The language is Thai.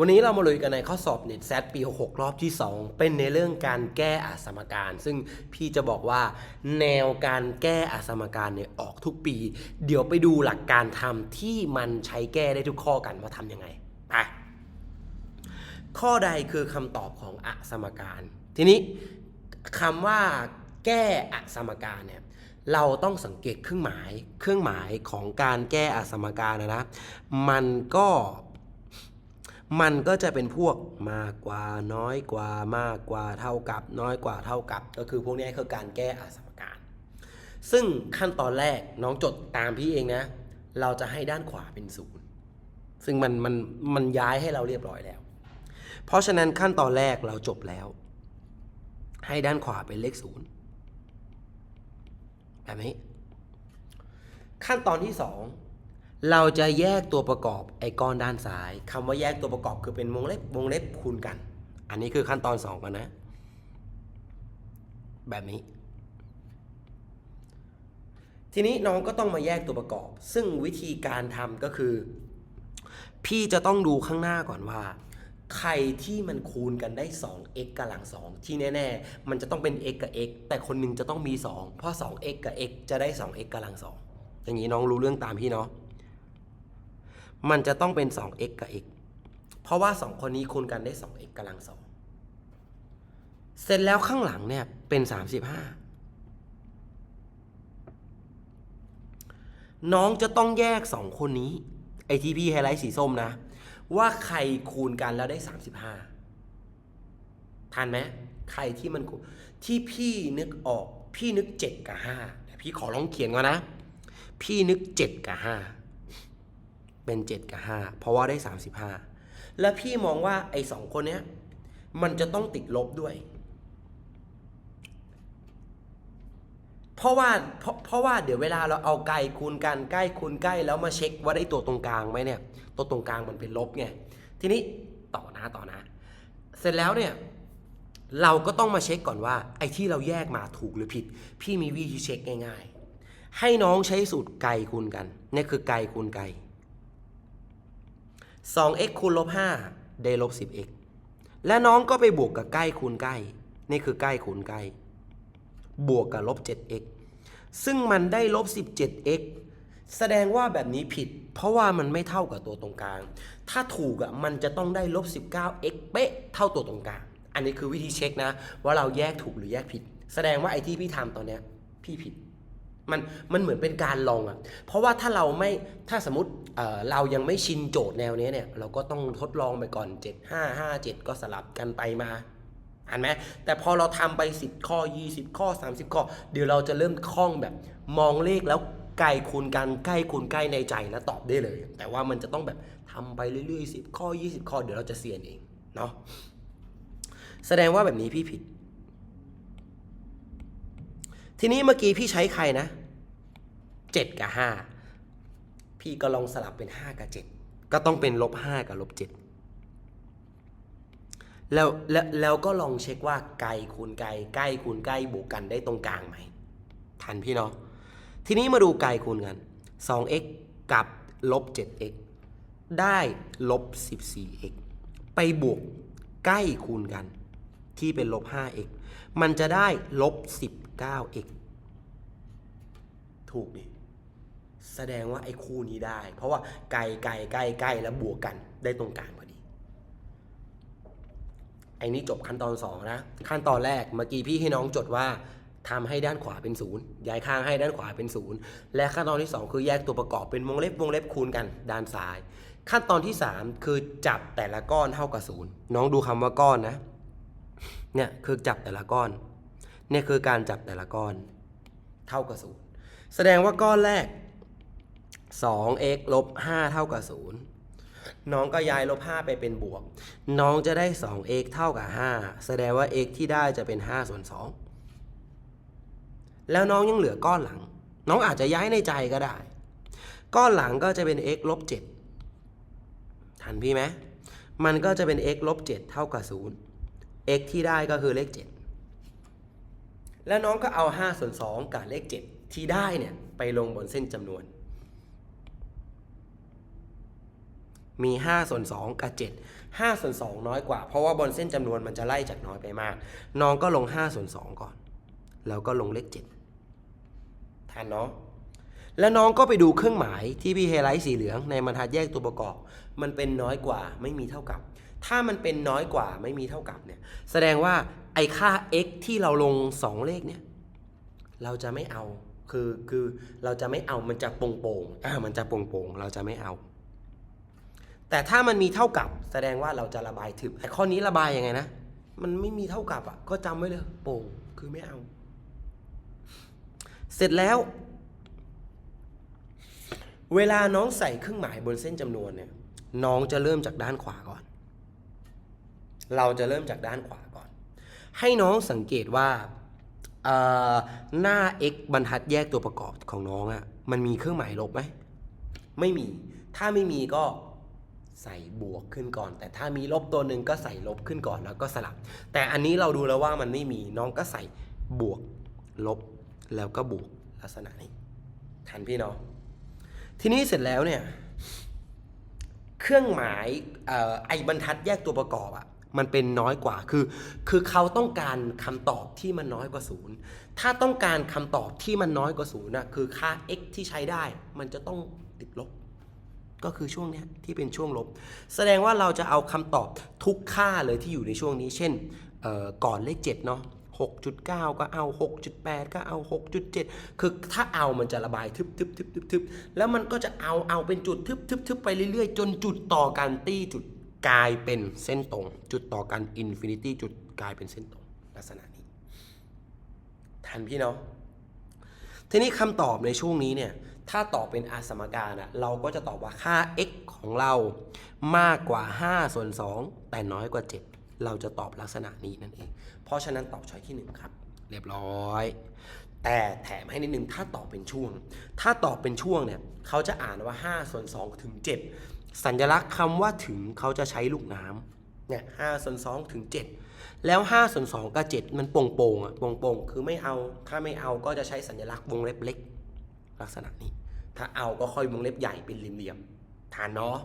วันนี้เรามาลุยกันในข้อสอบเน็ตแซปี 66 รอบที่ 2 เป็นในเรื่องการแก้อสมการ ซึ่งพี่จะบอกว่า แนวการแก้อสมการเนี่ยออกทุกปี เดี๋ยวไปดูหลักการทำที่มันใช้แก้ได้ทุกข้อกันว่าทำยังไงไปข้อใดคือคำตอบของอสมการ ทีนี้คำว่าแก้อสมการเนี่ยเราต้องสังเกตเครื่องหมาย เครื่องหมายของการแก้อสมการนะนะ มันก็ มันก็จะเป็นพวกมากกว่าน้อยกว่ามากกว่าเท่ากับ น้อยกว่าเท่ากับ ก็คือพวกนี้คือการแก้อสมการ ซึ่งขั้นตอนแรกน้องจดตามพี่เองนะ เราจะให้ด้านขวาเป็นศูนย์ซึ่งมันมันมันย้ายให้เราเรียบร้อยแล้ว เพราะฉะนั้นขั้นตอนแรกเราจบแล้ว ให้ด้านขวาเป็นเลขศูนย์แบบนี้ขั้นตอนที่สอง เราจะแยกตัวประกอบไอ้ก้อนด้านซ้ายคำว่าแยกตัวประกอบคือเป็นวงเล็บวงเล็บคูณกัน อันนี้คือขั้นตอนสองกันนะ แบบนี้ ทีนี้น้องก็ต้องมาแยกตัวประกอบ ซึ่งวิธีการทำก็คือ พี่จะต้องดูข้างหน้าก่อนว่าใครที่มันคูณกันได้ 2x กำลัง 2 ที่แน่ ๆ มันจะต้องเป็น x กับ x แต่คนหนึงจะต้องมี 2 เพราะ 2x กับ x จะได้ 2x กำลัง 2 อย่างนี้น้องรู้เรื่องตามพี่เนาะ มันจะต้องเป็น 2x กับ x เพราะว่า 2 คนนี้คูณกันได้ 2x กำลัง2เสร็จแล้วข้างหลังเนี่ยเป็น 35 น้องจะต้องแยก 2 คนนี้ไอที่พี่ไฮไลท์สีส้มนะ ว่าใครคูณกันแล้วได้ 35ทันไหมใครที่มันที่พี่นึกออกพี่นึก 7 กับ5พี่ขอลองเขียนก่อนนะ พี่นึก 7 กับ5 เป็น 7 กับ 5 เพราะว่าได้ 35 แล้วพี่มองว่าไอ้สองคนเนี้ยมันจะต้องติดลบด้วย เพราะว่าเพราะเพราะว่าเดี๋ยวเวลาเราเอาไกลคูณกันใกล้คูณใกล้แล้วมาเช็คว่าได้ตัวตรงกลางไหมเนี่ย ตัวตรงกลางมันเป็นลบไงทีนี้ต่อนะต่อนะ เสร็จแล้วเนี่ยเราก็ต้องมาเช็คก่อนว่า ไอ้ที่เราแยกมาถูกหรือผิด พี่มีวิธีเช็คง่าย ๆ ให้น้องใช้สูตรไกลคูณกันนี่คือไกลคูณไกล 2x คูณลบ5ได้ลบ 10x และน้องก็ไปบวกกับใกล้คูณใกล้ นี่คือใกล้คูณใกล้ บวกกับลบ 7x ซึ่งมันได้ลบ 17x แสดงว่าแบบนี้ผิด เพราะว่ามันไม่เท่ากับตัวตรงกลาง ถ้าถูกอะมันจะต้องได้ลบ 19x เป๊ะเท่าตัวตรงกลาง อันนี้คือวิธีเช็คนะ ว่าเราแยกถูกหรือแยกผิด แสดงว่าไอ้ที่พี่ทำตอนเนี้ยพี่ผิด มันมันเหมือนเป็นการลองอะ เพราะว่าถ้าเราไม่ถ้าสมมติ เรายังไม่ชินโจทย์แนวนี้เนี่ยเราก็ต้องทดลองไปก่อน 7 5 5 7 ก็สลับกันไปมาอ่านไหมแต่พอเราทำไป 10 ข้อ 20 ข้อ 30 ข้อ เดี๋ยวเราจะเริ่มคล่องแบบ มองเลขแล้วไกลคูณกันใกล้คูณใกล้ในใจแล้วตอบได้เลย แต่ว่ามันจะต้องแบบทำไปเรื่อยๆ 10 ข้อ 20 ข้อเดี๋ยวเราจะเซียนเองเนาะแสดงว่าแบบนี้พี่ผิด ทีนี้เมื่อกี้พี่ใช้ใครนะ 7 กับ 5 พี่ก็ลองสลับเป็น 5 กับ 7 ก็ต้องเป็นลบ5กับลบ7แล้วแล้วแล้วก็ลองเช็คว่าไกลคูณไกลใกล้คูณใกล้บวกกันได้ตรงกลางไหม ทันพี่เนาะทีนี้มาดูไกลคูณกัน 2x กับลบ 7x ได้ลบ 14x ไปบวกใกล้คูณกัน ที่เป็นลบ 5x มันจะได้ลบ 19x ถูกดิ แสดงว่าไอ้คู่นี้ได้ เพราะว่าไกลไกลใกล้ใกล้แล้วบวกกันได้ตรงกลางพอดีไอ้นี้จบขั้นตอน 2 นะ ขั้นตอนแรกเมื่อกี้พี่ให้น้องจดว่าทำให้ด้านขวาเป็นศูนย์ย้ายข้างให้ด้านขวาเป็นศูนย์และขั้นตอนที่ 2 คือแยกตัวประกอบเป็นวงเล็บวงเล็บคูณกันด้านซ้าย ขั้นตอนที่ 3 คือจับแต่ละก้อนเท่ากับศูนย์น้องดูคำว่าก้อนนะเนี่ยคือจับแต่ละก้อนเนี่ยคือการจับแต่ละก้อน เท่ากับศูนย์แสดงว่าก้อนแรก 2x ลบ5เท่ากับ 0 น้องก็ย้ายลบ 5 ไปเป็นบวก น้องจะได้ 2x เท่ากับ 5 แสดงว่า x ที่ได้จะเป็น 5 ส่วน 2 แล้วน้องยังเหลือก้อนหลัง น้องอาจจะย้ายในใจก็ได้ ก้อนหลังก็จะเป็น x ลบ 7 ทันพี่ไหม มันก็จะเป็น x ลบ 7 เท่ากับ 0 x ที่ได้ก็คือเลข 7 แล้วน้องก็เอา 5 ส่วน 2 กับเลข 7 ที่ได้เนี่ยไปลงบนเส้นจำนวน มี5ส่วน2กับ 7 5ส่วน2น้อยกว่า เพราะว่าบนเส้นจำนวนมันจะไล่จากน้อยไปมาก น้องก็ลง5ส่วน2ก่อน แล้วก็ลงเลข7ทันเนาะแล้วน้องก็ไปดูเครื่องหมายที่พี่ไฮไลท์สีเหลืองในบรรทัดแยกตัวประกอบ มันเป็นน้อยกว่าไม่มีเท่ากับ ถ้ามันเป็นน้อยกว่าไม่มีเท่ากับเนี่ยแสดงว่าไอค่า x ที่เราลง 2 เลขเนี่ยเราจะไม่เอาคือคือเราจะไม่เอามันจะโป่งๆอ่ามันจะโป่งๆเราจะไม่เอา แต่ถ้ามันมีเท่ากับแสดงว่าเราจะระบายถึงแต่ข้อนี้ระบายยังไงนะ มันไม่มีเท่ากับอะ ก็จำไว้เลยโป่งคือไม่เอา เสร็จแล้ว เวลาน้องใส่เครื่องหมายบนเส้นจำนวนเนี่ย น้องจะเริ่มจากด้านขวาก่อน เราจะเริ่มจากด้านขวาก่อน ให้น้องสังเกตว่าเอ่อหน้า x บรรทัดแยกตัวประกอบของน้องอะ่ะมันมีเครื่องหมายลบไหมไม่มี ถ้าไม่มีก็ ใส่บวกขึ้นก่อน แต่ถ้ามีลบตัวหนึ่งก็ใส่ลบขึ้นก่อนแล้วก็สลับ แต่อันนี้เราดูแล้วว่ามันไม่มีน้องก็ใส่บวกลบแล้วก็บวกลักษณะนี้ ทันพี่เนาะทีนี้เสร็จแล้วเนี่ยเครื่องหมายออไอ้บรรทัดแยกตัวประกอบอะมันเป็นน้อยกว่าคือ คือเขาต้องการคำตอบที่มันน้อยกว่าศูนย์ถ้าต้องการคำตอบที่มันน้อยกว่าศูนย์นะคือค่า x ที่ใช้ได้ มันจะต้องติดลบ ก็คือช่วงนี้ที่เป็นช่วงลบ แสดงว่าเราจะเอาคำตอบทุกค่าเลยที่อยู่ในช่วงนี้ เช่นก่อนเลข7เนาะ6.9 ก็เอา 6.8 ก็เอา 6.7 คือถ้าเอามันจะระบายทึบทึบทึบทึบทึบแล้วมันก็จะเอาเอาเป็นจุดทึบทึบทึบไปเรื่อยๆ จนจุดต่อกันตี้จุดกลายเป็นเส้นตรง จุดต่อกันอินฟินิตี้จุดกลายเป็นเส้นตรงลักษณะนี้ทันพี่เนาะทีนี้คำตอบในช่วงนี้เนี่ย ถ้าตอบเป็นอสมการอะเราก็จะตอบว่าค่า x ของเรามากกว่า 5 ส่วน 2 แต่น้อยกว่า 7 เราจะตอบลักษณะนี้นั่นเอง เพราะฉะนั้นตอบช้อยที่ 1 ครับ เรียบร้อย แต่แถมให้นิดนึงถ้าตอบเป็นช่วง ถ้าตอบเป็นช่วงเนี่ยเขาจะอ่านว่า 5 ส่วน 2 ถึง 7 สัญลักษณ์คำว่าถึงเขาจะใช้ลูกน้ำเนี่ย5ส่วน2ถึง 7แล้ว5ส่วน2กับ 7 มันโป่งๆอะโป่งๆ คือไม่เอา ถ้าไม่เอาก็จะใช้สัญลักษณ์วงเล็บเล็ก ลักษณะนี้ ถ้าเอาก็ค่อยวงเล็บใหญ่เป็นเหลี่ยมๆทานเนาะ